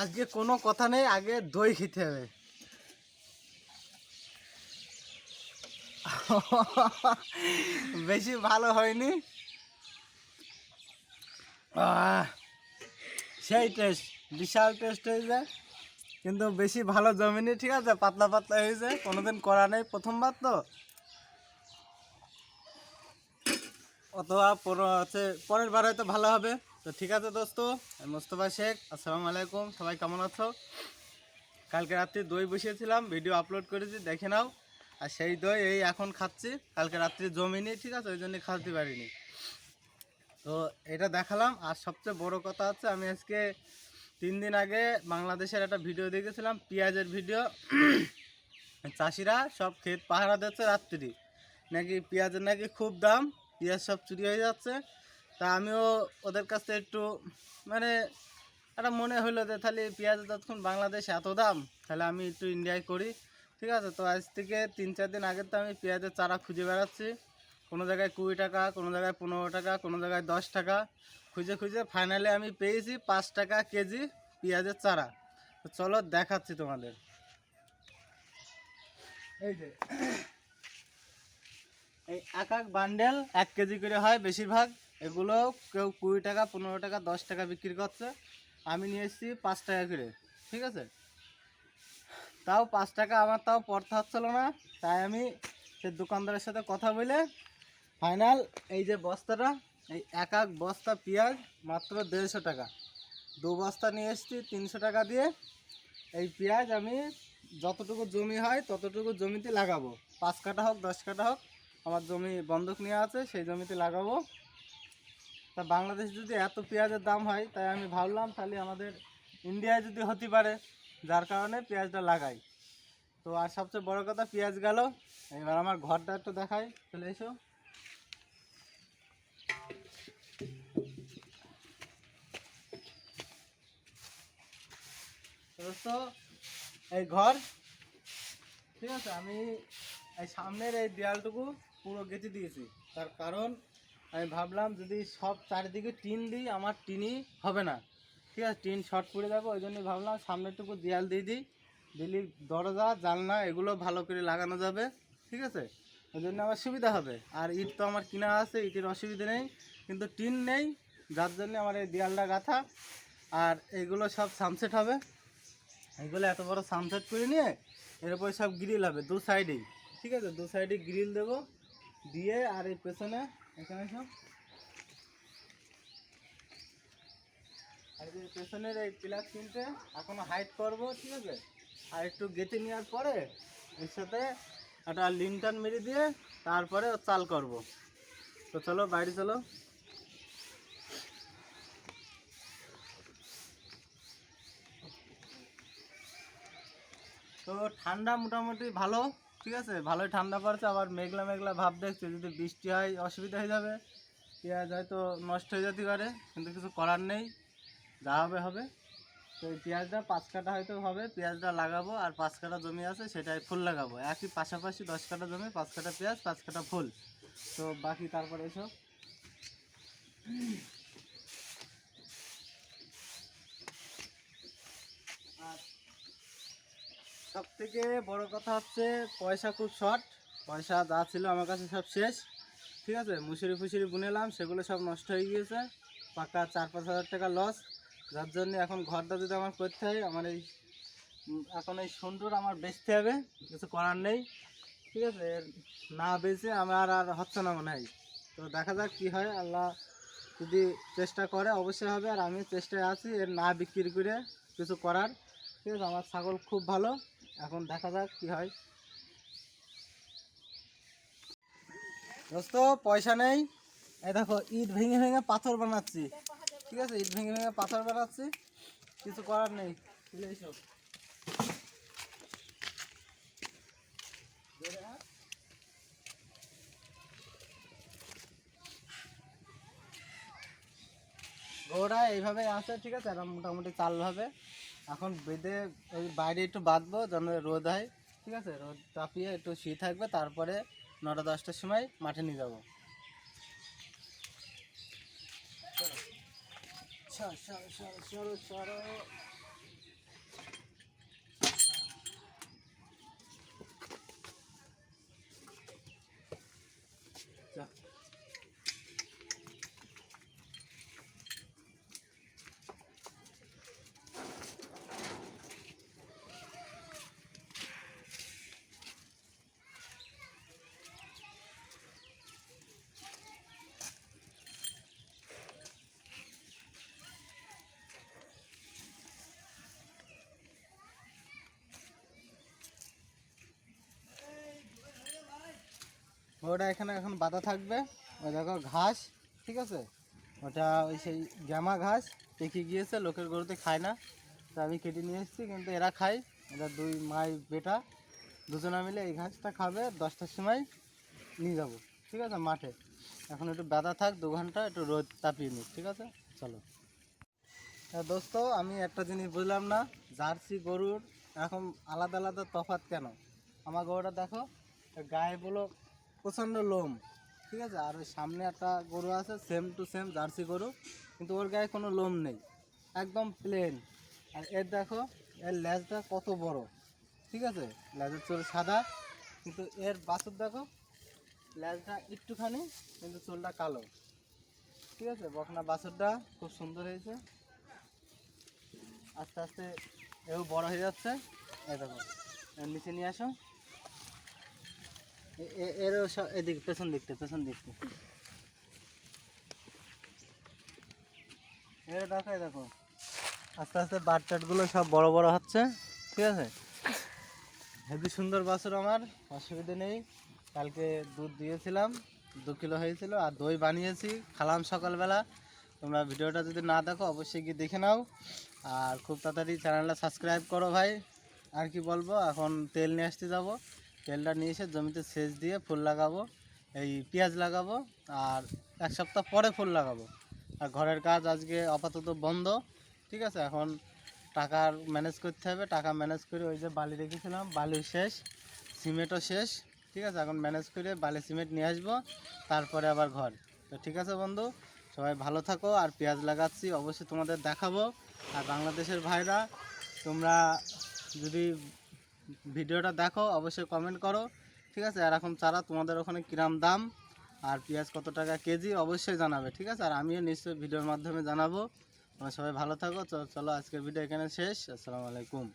আজকে কোনো কথা নেই, আগে দই খেতে হবে। বেশি ভালো হয়নি। সেই টেস্ট বিশাল টেস্ট হয়ে যায় কিন্তু বেশি ভালো জমেনি, ঠিক আছে? পাতলা পাতলা হয়েছে, কোনোদিন করা নেই প্রথমবার তো। অথবা হচ্ছে পরের বার হয়তো ভালো হবে। তো ঠিক আছে দোস্ত আমি মোস্তফা শেখ, আসসালামু আলাইকুম, সবাই কেমন আছো? কালকে রাত্রে দই বসিয়েছিলাম ভিডিও আপলোড করেছি, দেখে নাও। আর সেই দই এই এখন খাচ্ছি, কালকে রাত্রে জমিনি ঠিক আছে, ওই জন্য খাওয়াতে পারিনি। তো এটা দেখালাম, আর সবচেয়ে বড় কথা হচ্ছে, আমি আজকে তিন দিন আগে বাংলাদেশের একটা ভিডিও দেখেছিলাম, পেঁয়াজের ভিডিও চাষিরা সব ক্ষেত পাহারা দিচ্ছে রাত্রি। নাকি পেঁয়াজের নাকি খুব দাম, পেঁয়াজ সব চুরি হয়ে যাচ্ছে। তা আমিও ওদের কাছ একটু মানে একটা মনে হলো যে তাহলে পেঁয়াজের যতক্ষণ বাংলাদেশে এত দাম, তাহলে আমি একটু ইন্ডিয়ায় করি। ঠিক আছে, তো আজ থেকে তিন চার দিন আগে তো আমি পেঁয়াজের চারা খুঁজে বেড়াচ্ছি। কোনো জায়গায় কুড়ি টাকা, কোনো জায়গায় পনেরো টাকা, কোনো জায়গায় দশ টাকা। খুঁজে খুঁজে ফাইনালি আমি পেয়েছি পাঁচ টাকা কেজি পেঁয়াজের চারা। তো চলো দেখাচ্ছি তোমাদের। এই যে, এই এক এক বান্ডেল এক কেজি করে হয় বেশিরভাগ। এগুলো কেউ কুড়ি টাকা, পনেরো টাকা, দশ টাকা বিক্রি করছে। আমি নিয়ে এসেছি পাঁচ টাকা করে, ঠিক আছে? তাও পাঁচ টাকা আমার তাও পড়তে হচ্ছিল না, তাই আমি সে দোকানদারের সাথে কথা বলে ফাইনাল এই যে বস্তাটা, এই এক এক বস্তা পেঁয়াজ মাত্র দেড়শো টাকা। দু বস্তা নিয়ে এসেছি তিনশো টাকা দিয়ে। এই পেঁয়াজ আমি যতটুকু জমি হয় ততটুকু জমিতে লাগাবো। পাঁচ কাটা হোক, দশ কাটা হোক, আমার জমি বন্ধক নেওয়া আছে, সেই জমিতে লাগাবো। তা বাংলাদেশ যদি এত পেঁয়াজের দাম হয়, তাই আমি ভাবলাম তাহলে আমাদের ইন্ডিয়ায় যদি হতে পারে, যার কারণে পেঁয়াজটা লাগাই। তো আর সবচেয়ে বড় কথা, পেঁয়াজ গেল। এবার আমার ঘরটা একটু দেখাই, চলে এসো। দোস্ত, এই ঘর, ঠিক আছে, আমি এই সামনের এই দেয়ালটুকু পুরো গেঁথে দিয়েছি। তার কারণ আমি ভাবলাম যদি সব চারিদিকে টিন দিই, আমার টিনই হবে না। ঠিক আছে, টিন শর্ট পড়ে যাবে, ওই জন্য ভাবলাম সামনেরটুকু দেয়াল দিয়ে দিই। দিলি দরজা, জানলা, এগুলো ভালো করে লাগানো যাবে, ঠিক আছে? ওই জন্য আমার সুবিধা হবে। আর ইট তো আমার কিনা আছে, ইটের অসুবিধা নেই, কিন্তু টিন নেই, যার জন্য আমার এই দেয়ালটা গাঁথা। আর এগুলো সব সানসেট হবে। এগুলো এত বড় সানসেট করে নিয়ে, এর উপরে সব গ্রিল হবে, দু সাইডেই ঠিক আছে, দু সাইডে গ্রিল দেবো। দিয়ে আর এই পেছনে এখানে সব পেছনের এই পিলার তিনটে এখনও হাইট করব, ঠিক আছে? আর একটু গেঁথে নেওয়ার পরে এর সাথে একটা লিনটান মেরে দিয়ে তারপরে চাল করব। তো চলো, বাইরে চলো। তো ঠান্ডা মোটামুটি ভালো। ঠিক আছে, ভালোই ঠান্ডা পড়ছে, আবার মেঘলা মেঘলা ভাব দেখছে, যদি বৃষ্টি হয়, অসুবিধা হয়ে যাবে। পেঁয়াজ হয়তো নষ্ট হয়ে যেতে পারে, কিন্তু কিছু করার নেই। যা হবে হবে। তো এই পেঁয়াজটা পাঁচ কাটা হয়তো হবে, পেঁয়াজটা লাগাবো, আর পাঁচ কাটা জমি আছে সেটাই ফুল লাগাবো। একই পাশাপাশি দশ কাটা জমি, পাঁচ কাটা পেঁয়াজ, পাঁচ কাটা ফুল। তো বাকি তারপরে এসব সব থেকে বড় কথা হচ্ছে পয়সা খুব শর্ট পয়সা যা ছিল আমার কাছে সব শেষ। ঠিক আছে? মুসুরি ফুসুরি বুনেলাম, সেগুলো সব নষ্ট হয়ে গিয়েছে। পাকা চার পাঁচ হাজার টাকা লস যার জন্য এখন ঘরটা যদি আমার করতে হয়, আমার এই এখন এই সুন্দর আমার বেচতে হবে, কিছু করার নেই। ঠিক আছে? না বেচে আমার আর হচ্ছে না মনে হয়। তো দেখা যাক কী হয়। আল্লাহ যদি চেষ্টা করে, অবশ্যই হবে। আর আমি চেষ্টায় আছি এর না বিক্রি করে কিছু করার। ঠিক আছে? আমার ছাগল খুব ভালো। এখন দেখা যাক কি হয়। দোস্ত, পয়সা নেই। এই দেখো, ইট ভেঙে ভেঙে পাথর বানাচ্ছি। ঠিক আছে, ইট ভেঙে ভেঙে পাথর বানাচ্ছি। কিছু করার নেই। বেরে এইভাবে আছে, ঠিক আছে এরকম মোটামুটি চাল হবে এখন বেঁধে ওই বাইরে একটু বাঁধবো যেন রোদ হয় ঠিক আছে? রোদ তাপিয়ে একটু শুয়ে থাকবে তারপরে নটা দশটার সময় মাঠে নিয়ে যাব। Yeah. গরুটা এখানে এখন বাঁধা থাকবে। ওই দেখো ঘাস, ঠিক আছে? ওটা ওই সেই গ্যামা ঘাস, পেকে গিয়েছে, লোকের গরুতে খায় না। তো আমি কেটে নিয়ে এসেছি, কিন্তু এরা খায়। এরা দুই মাই বেটা, দুজনা মিলে এই ঘাসটা খাবে, দশটার সময় নিয়ে যাব, ঠিক আছে, মাঠে। এখন একটু বাঁধা থাক, দু ঘণ্টা, একটু রোদ তাপিয়ে নিই ঠিক আছে? চলো। হ্যাঁ দোস্ত, আমি একটা জিনিস বুঝলাম না, জার্সি গরুর এখন আলাদা আলাদা তফাৎ কেন? আমার গরুটা দেখো, গায়ে বলো প্রচণ্ড লোম। ঠিক আছে? আর ওই সামনে একটা গরু আছে সেম টু সেম জার্সি গরু, কিন্তু ওর গায়ে কোনো লোম নেই। একদম প্লেন আর এর দেখো, এর লেজটা কত বড়। ঠিক আছে? লেজের চোল সাদা, কিন্তু এর বাছুর দেখো, লেজটা একটুখানি, কিন্তু চুলটা কালো। ঠিক আছে? বকনা বাছুরটা খুব সুন্দর হয়েছে। আস্তে আস্তে এও বড় হয়ে যাচ্ছে। এই দেখো নিচে নিয়ে আসো। এ- এ- এরও সব এদিক, পেছন দিকতে পেছন দিকতে এর দেখো দেখো। আস্তে আস্তে বাট টাটগুলো সব বড় বড় হচ্ছে, ঠিক আছে? হেবি সুন্দর বাছুর আমার অসুবিধা নেই। কালকে দুধ দিয়েছিলাম, দু কিলো হয়েছিল, আর দই বানিয়েছি খালাম সকালবেলা। তোমরা ভিডিওটা যদি না দেখো, অবশ্যই গিয়ে দেখে নাও। আর খুব তাড়াতাড়ি চ্যানেলটা সাবস্ক্রাইব করো ভাই। আর কি বলব, এখন তেল নিয়ে আসতে যাব। তেলটা নিয়ে এসে জমিতে সেচ দিয়ে ফুল লাগাবো, এই পেঁয়াজ লাগাবো, আর এক সপ্তাহ পরে ফুল লাগাবো। আর ঘরের কাজ আজকে আপাতত বন্ধ, ঠিক আছে? এখন টাকার ম্যানেজ করতে হবে, টাকা ম্যানেজ করে ওই যে বালি রেখেছিলাম, বালি শেষ, সিমেন্টও শেষ, ঠিক আছে? এখন ম্যানেজ করে বালি, সিমেন্ট নিয়ে আসব, তারপরে আবার ঘর। তো ঠিক আছে বন্ধু? সবাই ভালো থাকো, আর পেঁয়াজ লাগাচ্ছি, অবশ্যই তোমাদের দেখাবো। আর বাংলাদেশের ভাইরা, তোমরা যদি ভিডিওটা দেখো, অবশ্যই কমেন্ট করো। ঠিক আছে? আর এখন চারা তোমাদের ওখানে কিরাম দাম? আর পেঁয়াজ কত টাকা কেজি? অবশ্যই জানাবে, ঠিক আছে? আর আমিও নিশ্চয়ই ভিডিওর মাধ্যমে জানাব। সবাই ভালো থাকো। চলো, আজকের ভিডিও এখানে শেষ। আসসালামু আলাইকুম।